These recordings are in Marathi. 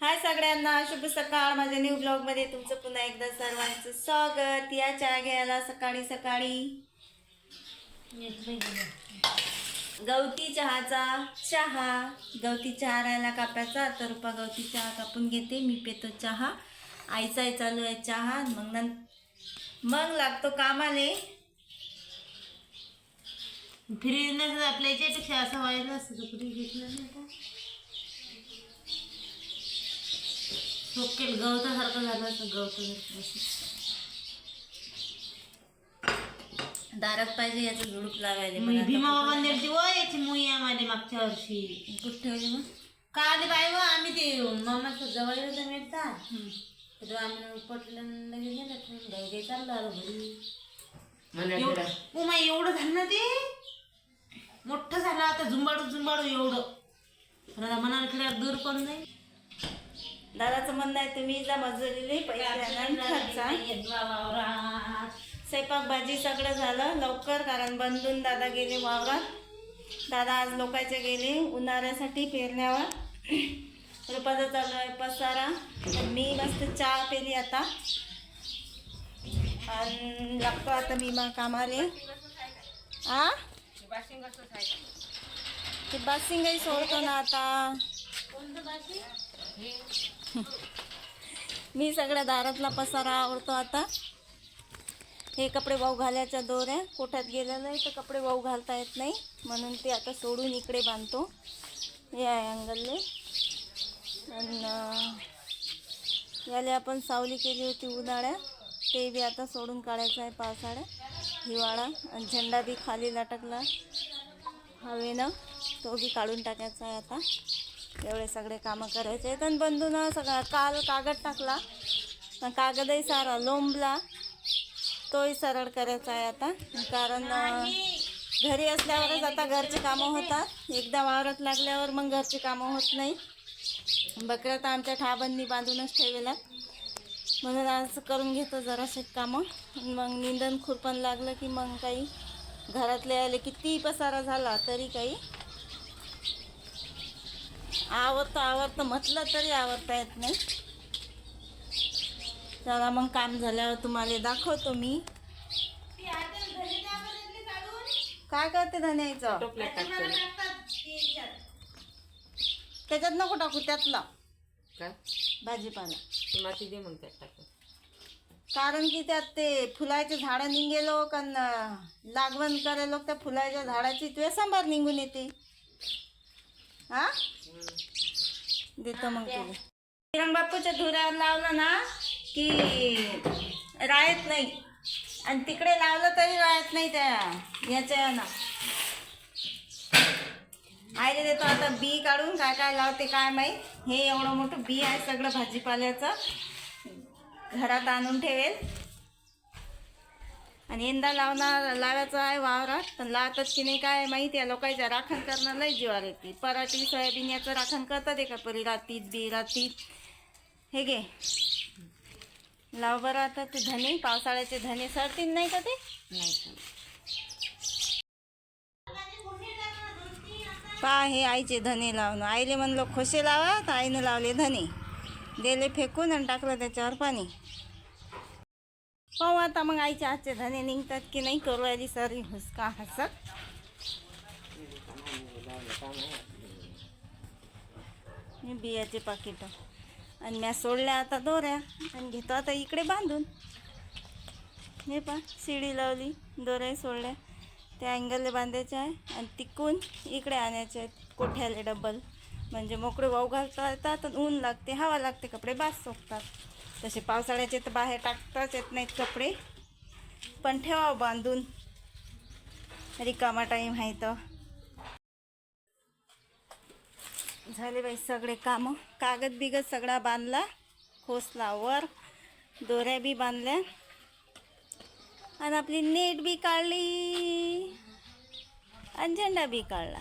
हाय सगळ्यांना शुभ सकाळ. माझ्या न्यू ब्लॉगमध्ये तुमचं पुन्हा एकदा सर्वांचं स्वागत. या चहा घ्यायला सकाळी सकाळी. गवती चहाचा चहा. गवती चहा राहायला कापायचा तर रुपा गवती चहा कापून घेते. मी पेतो चहा. आईचाही चालू आहे चहा. मग नं मग लागतो कामाले. फिरण्याचं आपल्या याच्यापेक्षा असं व्हायला असतं कुठे घेतलं नाही का? सोकेल गवतासारखं झालं असं असं. दारात पाहिजे याचं झुडूप लावायला भीमा बाबा नेलती व याची मुई आम्हाला मागच्या वर्षी. कुठं ठेवली मग? का आले बाय व आम्ही ते मामाचं जवळ होतं मिळता तर आम्ही लगेच गेलं गाई गाई चाललो आलो घरी. माय एवढं झालं ना ते? मोठं झालं आता झुंबाडू झुंबाडू एवढं. पण आता मनाला खेळायला दूर पण नाही दादाचं म्हणणं आहे तुम्ही जा मजुरीने पैसे आणा स्वयंपाक भाजी सगळं झालं लवकर कारण बंधून दादा गेले वावरात. दादा आज लोकांचे गेले उन्हाळ्यासाठी पेरण्यावर. रुपाचा चालू आहे पसारा. मी मस्त चहा पेली आता. आणि लागतो आता मी मग कामाले. आ? ते बासिंगही सोडतो ना आता. मी सगळ्या दारातला पसारा आवडतो आता. हे कपडे वाऊ घालायच्या दोऱ्या कोठ्यात गेलेलं आहे तर कपडे वाऊ घालता येत नाही. म्हणून ते आता सोडून इकडे बांधतो. या अँगलले. आणि याला याले आपण सावली केली होती उन्हाळ्यात. ते बी आता सोडून काढायचं आहे पावसाळ्यात. हिवाळा. आणि झेंडा बी खाली लटकला. हवेनं. तो बी काढून टाकायचा आहे आता. एवढे सगळे कामं करायचे. तर बंधून सगळा काल कागद टाकला. कागदही सारा लोंबला. तोही सरळ करायचा आहे आता. कारण घरी असल्यावरच आता घरची कामं होतात. एकदा वावरात लागल्यावर मग घरची कामं होत नाही. बकऱ्या तर आमच्या ठाबांनी बांधूनच ठेवलेल्या. म्हणून आज करून घेतो जरासे कामं. मग निंदन खुरपण लागलं की मग काही घरातले आले किती पसारा झाला तरी काही. आवडतं आवडतं म्हटलं तरी आवडता येत नाही. चला मग काम झाल्यावर तुम्हाला दाखवतो मी. काय करते धन्याचं त्याच्यात नको टाकू त्यातला. काय? भाजीपाला. माती दे मग त्यात टाकून कारण की त्यात ते फुलाचे झाडं निघेलो का न- लागवण करायलो त्या फुलाच्या झाडाची तुझ्या सांबार निघून येते. हा? देतो मग तुला. किरण बापूच्या धुऱ्यावर लावलं ना की राहत नाही. आणि तिकडे लावलं तरी राहत नाही त्या याच्या ना. आईले देतो आता बी काढून काय काय लावते काय माहीत. हे एवढं मोठं बी आहे सगळं भाजीपाल्याचं. घरात आणून ठेवेल. आणि यंदा लावणार लावायचं आहे वावरात पण लावतात की नाही काय माहिती आहे. लोकांच्या राखण करणं लय जीवार येते. पराठी सोयाबीन याचं राखण करतात एका परी रातीत बी रातीत. हे घे. लाव बरं आता ते धने पावसाळ्याचे धने सरतील नाही का ते? नाही पा हे आईचे धने लावणं. आईले म्हणलो खोसे लावा तर आईनं लावले धने. दिले फेकून आणि टाकलं त्याच्यावर पाणी. पाहू आता मग आईच्या हातचे धने निघतात की नाही करू आली सारी हुसका हसत. बियाचे पाकिट आणि म्या सोडल्या आता दोऱ्या आणि घेतो आता इकडे बांधून. हे पा शिडी लावली दोऱ्या सोडल्या. त्या अँगलले बांधायच्या आहे आणि तिकून इकडे आणायचे आहेत कोठ्याले डबल. म्हणजे मोकळे वाऊ घालता येतात आणि ऊन लागते हवा लागते कपडे बास सोपतात तसे पावसाळ्याचे तर बाहेर टाकताच येत नाहीत कपडे. पण ठेवावं हो बांधून. रिकामा टाईम आहे तर झाले बाई सगळे कामं. कागद बिगद सगळा बांधला. खोसला वर. दोऱ्या बी बांधल्या. आणि आपली नेट बी काढली. आणि झेंडा बी काढला.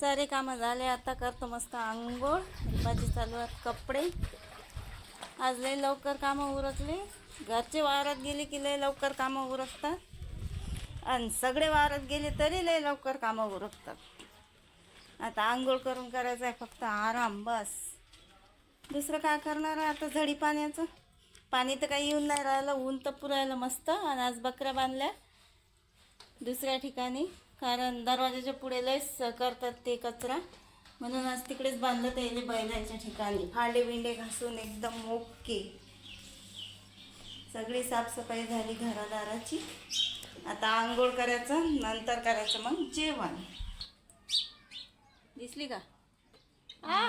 सारे कामं झाले. आता करतो मस्त आंघोळ. भाजी चालू आहेत कपडे. आज लय लवकर कामं उरकले. घरचे वावरात गेले की लय लवकर कामं उरकतात. आणि सगळे वावरात गेले तरी लय लवकर कामं उरकतात. आता आंघोळ करून करायचं आहे फक्त आराम बस. दुसरं काय करणार आहे आता झडी पाण्याचं? पाणी तर काही येऊन नाही राहिलं ऊन तर पुरायला मस्त. आणि आज बकऱ्या बांधल्या दुसऱ्या ठिकाणी कारण दरवाजाच्या पुढे लयच करतात ते कचरा. म्हणून आज तिकडेच बांधलं त्याले बैलाच्या ठिकाणी. फांडे बिंडे घासून एकदम ओके. सगळी साफसफाई झाली घरादाराची. आता आंघोळ करायचं नंतर करायचं मग जेवण. दिसली का? आ?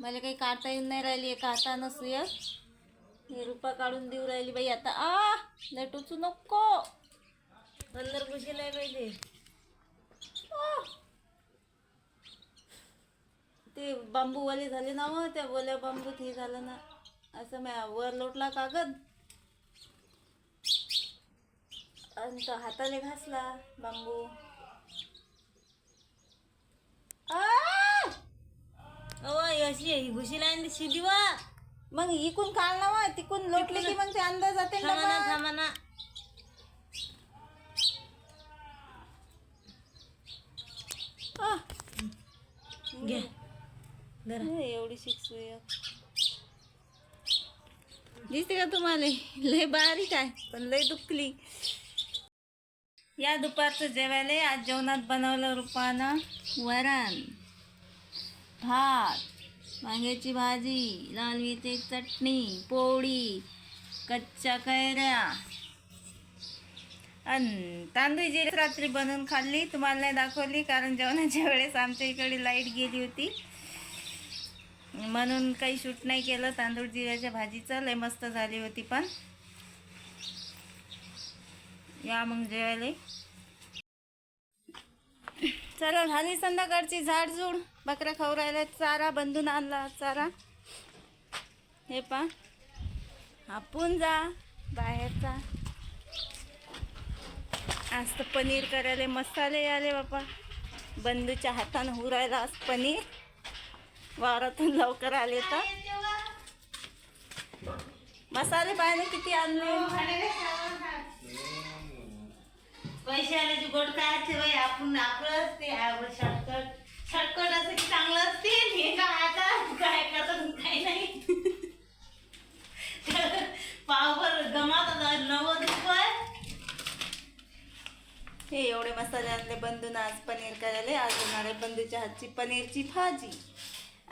मला काही काढता येऊन नाही राहिली एका हातानं सुया हे रुपा काढून देऊ राहिली बाई आता. आ? लय नको. अंदर घुसेल नाही पाहिजे आ. ते बांबूवाले झाले ना मग त्या बोल्या बांबूत हे झालं ना असं म्या वर लोटला कागद. आणि तो हाताने घासला बांबू. अशी ही घुशीला आणि शिदी वा. मग इकून काढला मग तिकून लोटले की मग ते अंदाज जाते ना थांबा ना. थांबा ना. घ्या. एवढी शिकसूय दिसते का तुम्हाला? लय बारीक आहे पण लय दुखली. या दुपारचं जेवायला आज जेवणात बनवलं रुपानं वरण भात वांग्याची भाजी लाल मिरची चटणी पोळी कच्च्या कैऱ्या आणि तांदूळ जी रात्री बनवून खाल्ली. तुम्हाला नाही दाखवली कारण जेवणाच्या वेळेस आमच्या इकडे लाइट गेली होती. म्हणून काही शूट नाही केलं. तांदूळ जिऱ्याच्या भाजीचं लय मस्त झाली होती पण. या मग जेवायला. चला झाली संध्याकाळची झाडझूड. बकऱ्या खाऊ राहिल्या चारा बंधून आणला चारा. हे पा. आपण जा बाहेरचा. आज तर पनीर करायला मसाले आले बापा. बंधूच्या हातानं हुरायला आज पनीर. वावरातून लवकर आले तर. मसाले पाहिजे किती आणले? पैसे आल्याची गोड काय असते बाई? आपण आपलं ते शॉर्टकट शॉर्टकट असं की चांगलं असते. हे काय आता काय करतात काय नाही? पावभर गमात नव्वद रुपये. हे एवढे मसाले आणले बंधून. आज पनीर करायला. आज होणार आहे बंधूच्या हातची पनीरची भाजी.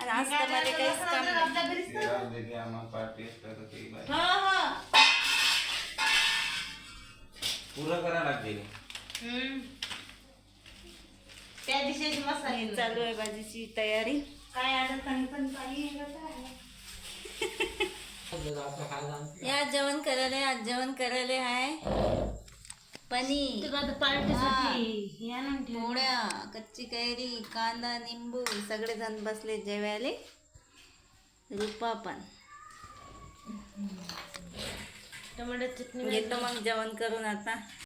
आणि आज तर मला काहीच काम नाही. हो हो. पुरं करा लागते हम्म. त्या दिवशी मसाले चालू आहे भाजीची तयारी. काय आलं पण या जेवण करायला आज जेवण करायला आहे. पनीर. तुला तर पार्टीसाठी या ना ठेव. पोळ्या कच्ची कैरी कांदा निंबू सगळे जण बसले जेवायले. रुपा पण. टोमॅटो चटणी घेतो मग जेवण करून आता.